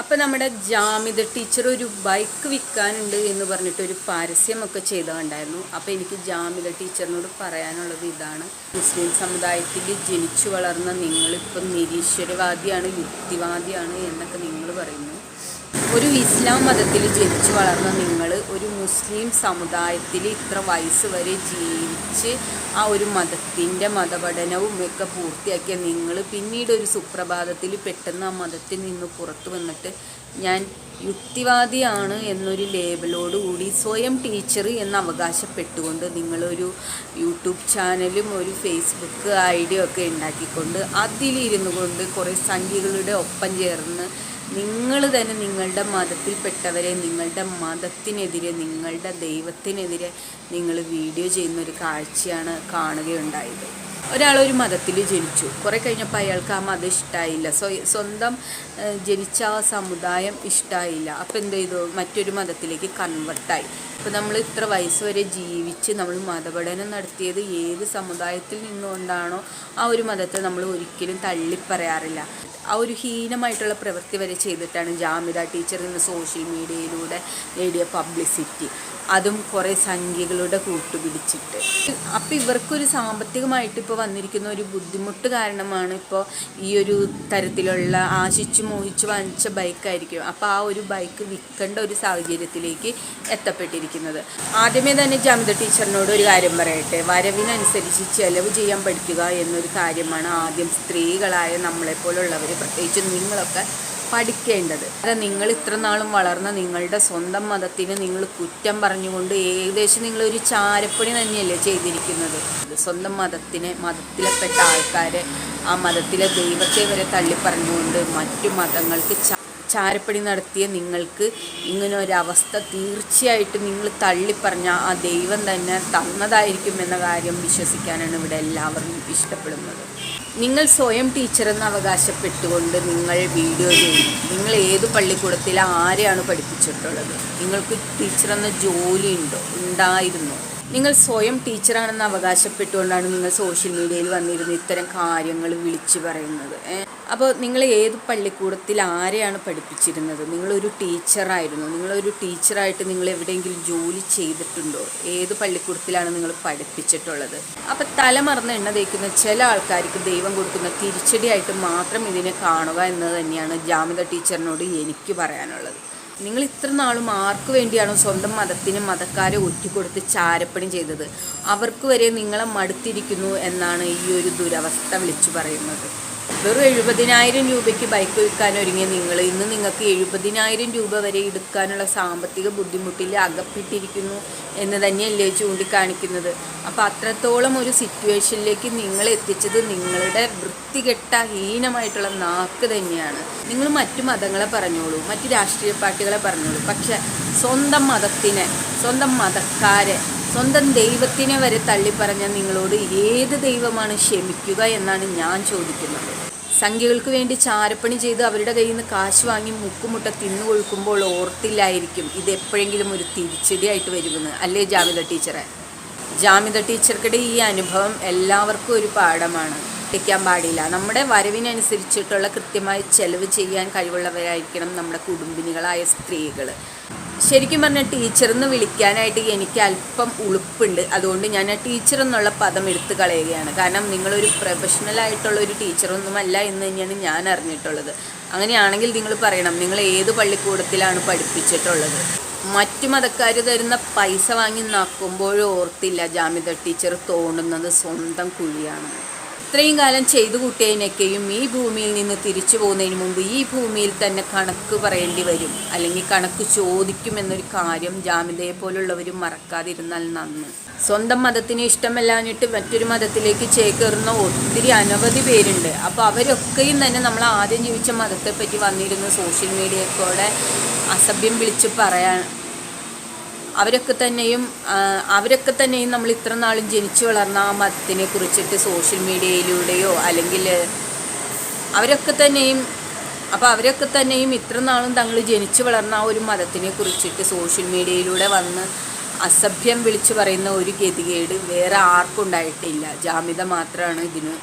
അപ്പം നമ്മുടെ ജാമിത ടീച്ചർ ഒരു ബൈക്ക് വിൽക്കാനുണ്ട് എന്ന് പറഞ്ഞിട്ട് ഒരു പരസ്യമൊക്കെ ചെയ്തുകൊണ്ടായിരുന്നു. അപ്പോൾ എനിക്ക് ജാമിത ടീച്ചറിനോട് പറയാനുള്ളത് ഇതാണ്. മുസ്ലിം സമുദായത്തിൽ ജനിച്ചു വളർന്ന നിങ്ങളിപ്പം നിരീശ്വരവാദിയാണ് യുക്തിവാദിയാണ് എന്നൊക്കെ നിങ്ങൾ പറയുന്നു. ഒരു ഇസ്ലാം മതത്തിൽ ജനിച്ചു വളർന്ന നിങ്ങൾ ഒരു മുസ്ലിം സമുദായത്തിൽ ഇത്ര വയസ്സ് വരെ ജീവിച്ച് ആ ഒരു മതത്തിന്റെ മതപഠനവും ഒക്കെ പൂർത്തിയാക്കിയ നിങ്ങൾ പിന്നീട് ഒരു സുപ്രഭാതത്തിൽ പെട്ടെന്ന് ആ മതത്തിൽ നിന്ന് പുറത്തു വന്നിട്ട് ഞാൻ യുക്തിവാദിയാണ് എന്നൊരു ലേബലോട് കൂടി സ്വയം ടീച്ചർ എന്ന് അവകാശപ്പെട്ടുകൊണ്ട് നിങ്ങളൊരു യൂട്യൂബ് ചാനലും ഒരു ഫേസ്ബുക്ക് ഐ ഡിയൊക്കെ ഉണ്ടാക്കിക്കൊണ്ട് അതിലിരുന്നു കൊണ്ട് കുറേ സംഖ്യകളുടെ ഒപ്പം ചേർന്ന് നിങ്ങൾ തന്നെ നിങ്ങളുടെ മതത്തിൽപ്പെട്ടവരെ നിങ്ങളുടെ മതത്തിനെതിരെ നിങ്ങളുടെ ദൈവത്തിനെതിരെ നിങ്ങൾ വീഡിയോ ചെയ്യുന്ന ഒരു കാഴ്ചയാണ് കാണുകയുണ്ടായത്. ഒരാൾ ഒരു മതത്തിൽ ജനിച്ചു. കുറേ കഴിഞ്ഞപ്പോൾ അയാൾക്ക് ആ മതം ഇഷ്ടമായില്ല സ്വ സ്വന്തം ജനിച്ച ആ സമുദായം ഇഷ്ടമായില്ല അപ്പോൾ എന്ത് ചെയ്തു? മറ്റൊരു മതത്തിലേക്ക് കൺവെർട്ടായി. അപ്പോൾ നമ്മൾ ഇത്ര വയസ്സ് വരെ ജീവിച്ച് നമ്മൾ മതപഠനം നടത്തിയത് ഏത് സമുദായത്തിൽ നിന്നുകൊണ്ടാണോ ആ ഒരു മതത്തെ നമ്മൾ ഒരിക്കലും തള്ളിപ്പറയാറില്ല. ആ ഒരു ഹീനമായിട്ടുള്ള പ്രവൃത്തി വരെ ചെയ്തിട്ടാണ് ജാമിത ടീച്ചർ ഇന്ന് സോഷ്യൽ മീഡിയയിലൂടെ നേടിയ പബ്ലിസിറ്റി അതും കുറേ സംഖ്യകളുടെ കൂട്ടുപിടിച്ചിട്ട്. അപ്പോൾ ഇവർക്കൊരു സാമ്പത്തികമായിട്ട് ഇപ്പോൾ വന്നിരിക്കുന്ന ഒരു ബുദ്ധിമുട്ട് കാരണമാണ് ഇപ്പോൾ ഈ ഒരു തരത്തിലുള്ള ആശിച്ചു മോഹിച്ചു വാങ്ങിച്ച ബൈക്കായിരിക്കും അപ്പോൾ ആ ഒരു ബൈക്ക് വിൽക്കേണ്ട ഒരു സാഹചര്യത്തിലേക്ക് എത്തപ്പെട്ടിരിക്കുന്നത്. ആദ്യമേ തന്നെ ജമിത ടീച്ചറിനോട് ഒരു കാര്യം പറയട്ടെ. വരവിനനുസരിച്ച് ചെലവ് ചെയ്യാൻ പഠിക്കുക എന്നൊരു കാര്യമാണ് ആദ്യം സ്ത്രീകളായ നമ്മളെപ്പോലുള്ളവർ പ്രത്യേകിച്ച് നിങ്ങളൊക്കെ പഠിക്കേണ്ടത്. അത് നിങ്ങൾ ഇത്ര നാളും വളർന്ന നിങ്ങളുടെ സ്വന്തം മതത്തിന് നിങ്ങൾ കുറ്റം പറഞ്ഞുകൊണ്ട് ഏകദേശം ഒരു ചാരപ്പണി തന്നെയല്ലേ ചെയ്തിരിക്കുന്നത്. സ്വന്തം മതത്തിനെ മതത്തിലെപ്പെട്ട ആൾക്കാരെ ആ മതത്തിലെ ദൈവത്തെ വരെ തള്ളിപ്പറഞ്ഞുകൊണ്ട് മറ്റു മതങ്ങൾക്ക് ചാരപ്പണി നടത്തിയ നിങ്ങൾക്ക് ഇങ്ങനെ ഒരവസ്ഥ തീർച്ചയായിട്ടും നിങ്ങൾ തള്ളിപ്പറഞ്ഞ ആ ദൈവം തന്നെ തന്നതായിരിക്കും എന്ന കാര്യം വിശ്വസിക്കാനാണ് ഇവിടെ എല്ലാവരും ഇഷ്ടപ്പെടുന്നത്. നിങ്ങൾ സ്വയം ടീച്ചറെന്ന് അവകാശപ്പെട്ടുകൊണ്ട് നിങ്ങൾ വീഡിയോ ചെയ്യുന്നു നിങ്ങൾ ഏത് പള്ളിക്കൂടത്തിൽ ആരെയാണ് പഠിപ്പിച്ചിട്ടുള്ളത്? നിങ്ങൾക്ക് ടീച്ചറെന്ന ജോലി ഉണ്ടോ? ഉണ്ടായിരുന്നോ? നിങ്ങൾ സ്വയം ടീച്ചറാണെന്ന് അവകാശപ്പെട്ടുകൊണ്ടാണ് നിങ്ങൾ സോഷ്യൽ മീഡിയയിൽ വന്നിരുന്ന് ഇത്തരം കാര്യങ്ങൾ വിളിച്ചു പറയുന്നത്? അപ്പോൾ നിങ്ങൾ ഏത് പള്ളിക്കൂടത്തിൽ ആരെയാണ് പഠിപ്പിച്ചിരുന്നത്? നിങ്ങളൊരു ടീച്ചറായിരുന്നു. നിങ്ങളൊരു ടീച്ചറായിട്ട് നിങ്ങൾ എവിടെയെങ്കിലും ജോലി ചെയ്തിട്ടുണ്ടോ? ഏത് പള്ളിക്കൂടത്തിലാണ് നിങ്ങൾ പഠിപ്പിച്ചിട്ടുള്ളത്? അപ്പോൾ തലമറന്ന് എണ്ണ തേക്കുന്ന ചില ആൾക്കാർക്ക് ദൈവം കൊടുക്കുന്ന തിരിച്ചടിയായിട്ട് മാത്രം ഇതിനെ കാണുക എന്നത് തന്നെയാണ് ജാമിത ടീച്ചറിനോട് എനിക്ക് പറയാനുള്ളത്. നിങ്ങൾ ഇത്ര നാളും ആർക്ക് വേണ്ടിയാണോ സ്വന്തം മതത്തിന് മതക്കാരെ ഒറ്റിക്കൊടുത്ത് ചാരപ്പണി ചെയ്തത്? അവർക്ക് വരെ നിങ്ങളെ മടുത്തിരിക്കുന്നു എന്നാണ് ഈ ഒരു ദുരവസ്ഥ വിളിച്ചു പറയുന്നത്. വെറും എഴുപതിനായിരം രൂപയ്ക്ക് ബൈക്ക് വിൽക്കാൻ ഒരുങ്ങിയ നിങ്ങൾ ഇന്ന് നിങ്ങൾക്ക് എഴുപതിനായിരം രൂപ വരെ എടുക്കാനുള്ള സാമ്പത്തിക ബുദ്ധിമുട്ടിൽ അകപ്പെട്ടിരിക്കുന്നു എന്ന് തന്നെയല്ലേ ചൂണ്ടിക്കാണിക്കുന്നത്. അപ്പോൾ അത്രത്തോളം ഒരു സിറ്റുവേഷനിലേക്ക് നിങ്ങൾ എത്തിച്ചത് നിങ്ങളുടെ വൃത്തികെട്ട ഹീനമായിട്ടുള്ള നാക്ക് തന്നെയാണ്. നിങ്ങൾ മറ്റു മതങ്ങളെ പറഞ്ഞോളൂ മറ്റു രാഷ്ട്രീയ പാർട്ടികളെ പറഞ്ഞോളൂ പക്ഷേ സ്വന്തം മതത്തിനെ സ്വന്തം മതക്കാരെ സ്വന്തം ദൈവത്തിനെ വരെ തള്ളിപ്പറഞ്ഞ നിങ്ങളോട് ഏത് ദൈവമാണ് ക്ഷമിക്കുക എന്നാണ് ഞാൻ ചോദിക്കുന്നത്. സംഖ്യകൾക്ക് വേണ്ടി ചാരപ്പണി ചെയ്ത് അവരുടെ കയ്യിൽ നിന്ന് കാശ് വാങ്ങി മുക്കുമുട്ട തിന്നു കൊഴുക്കുമ്പോൾ ഓർത്തില്ലായിരിക്കും ഇത് എപ്പോഴെങ്കിലും ഒരു തിരിച്ചടിയായിട്ട് വരുമെന്ന്. അല്ലേ ജാമിത ടീച്ചറെ? ജാമിത ടീച്ചർക്കിടെ ഈ അനുഭവം എല്ലാവർക്കും ഒരു പാഠമാണ്. തെറ്റിക്കാൻ പാടില്ല. നമ്മുടെ വരവിനനുസരിച്ചിട്ടുള്ള കൃത്യമായി ചെലവ് ചെയ്യാൻ കഴിവുള്ളവരായിരിക്കണം നമ്മുടെ കുടുംബിനികളായ സ്ത്രീകൾ ശരിക്കും പറഞ്ഞാൽ ടീച്ചർ എന്ന് വിളിക്കാനായിട്ട് എനിക്ക് അല്പം ഉളുപ്പുണ്ട്. അതുകൊണ്ട് ഞാൻ ആ ടീച്ചർ എന്നുള്ള പദം എടുത്തു കളയുകയാണ്. കാരണം നിങ്ങളൊരു പ്രൊഫഷണൽ ആയിട്ടുള്ള ഒരു ടീച്ചറൊന്നുമല്ല എന്ന് തന്നെയാണ് ഞാൻ അറിഞ്ഞിട്ടുള്ളത്. അങ്ങനെയാണെങ്കിൽ നിങ്ങൾ പറയണം നിങ്ങൾ ഏത് പള്ളിക്കൂടത്തിലാണ് പഠിപ്പിച്ചിട്ടുള്ളത്? മറ്റു മതക്കാർ തരുന്ന പൈസ വാങ്ങി നക്കുമ്പോഴും ഓർത്തില്ല ജാമിത ടീച്ചർ തോന്നുന്നത് സ്വന്തം കുഴിയാണ് ഇത്രയും കാലം ചെയ്തു കൂട്ടിയതിനൊക്കെയും ഈ ഭൂമിയിൽ നിന്ന് തിരിച്ചു പോകുന്നതിന് മുമ്പ് ഈ ഭൂമിയിൽ തന്നെ കണക്ക് പറയേണ്ടി വരും. അല്ലെങ്കിൽ കണക്ക് ചോദിക്കും എന്നൊരു കാര്യം ജാമിതയെ പോലുള്ളവരും മറക്കാതിരുന്നാൽ നന്ന്. സ്വന്തം മതത്തിന് ഇഷ്ടമല്ലാഞ്ഞിട്ട് മറ്റൊരു മതത്തിലേക്ക് ചേക്കേറുന്ന ഒത്തിരി അനവധി പേരുണ്ട്. അപ്പോൾ അവരൊക്കെയും തന്നെ നമ്മൾ ആദ്യം ജീവിച്ച മതത്തെപ്പറ്റി വന്നിരുന്ന സോഷ്യൽ മീഡിയക്കൂടെ അസഭ്യം വിളിച്ച് പറയാൻ അവരൊക്കെ തന്നെയും അവരൊക്കെ തന്നെയും നമ്മൾ ഇത്ര നാളും ജനിച്ചു വളർന്ന ആ മതത്തിനെ കുറിച്ചിട്ട് സോഷ്യൽ മീഡിയയിലൂടെയോ അല്ലെങ്കിൽ അവരൊക്കെ തന്നെയും അപ്പോൾ അവരൊക്കെ തന്നെയും ഇത്ര നാളും തങ്ങൾ ജനിച്ചു വളർന്ന ആ ഒരു മതത്തിനെ കുറിച്ചിട്ട് സോഷ്യൽ മീഡിയയിലൂടെ വന്ന് അസഭ്യം വിളിച്ചു പറയുന്ന ഒരു ഗതികേട് വേറെ ആർക്കും ഉണ്ടായിട്ടില്ല. ജാമ്യത മാത്രമാണ് ഇതിന്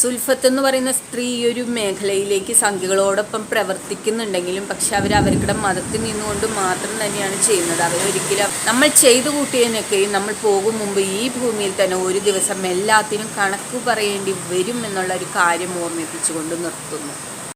സുൽഫത്ത് എന്ന് പറയുന്ന സ്ത്രീ ഈ ഒരു മേഖലയിലേക്ക് സംഖ്യകളോടൊപ്പം പ്രവർത്തിക്കുന്നുണ്ടെങ്കിലും പക്ഷെ അവർ അവരുടെ മതത്തിൽ നിന്നുകൊണ്ട് മാത്രം തന്നെയാണ് ചെയ്യുന്നത്. അവരൊരിക്കലും നമ്മൾ ചെയ്തു കൂട്ടിയതിനൊക്കെയും നമ്മൾ പോകും മുമ്പ് ഈ ഭൂമിയിൽ തന്നെ ഒരു ദിവസം എല്ലാത്തിനും കണക്ക് പറയേണ്ടി വരും എന്നുള്ള ഒരു കാര്യം ഓർമ്മിപ്പിച്ചുകൊണ്ട് നിർത്തുന്നു.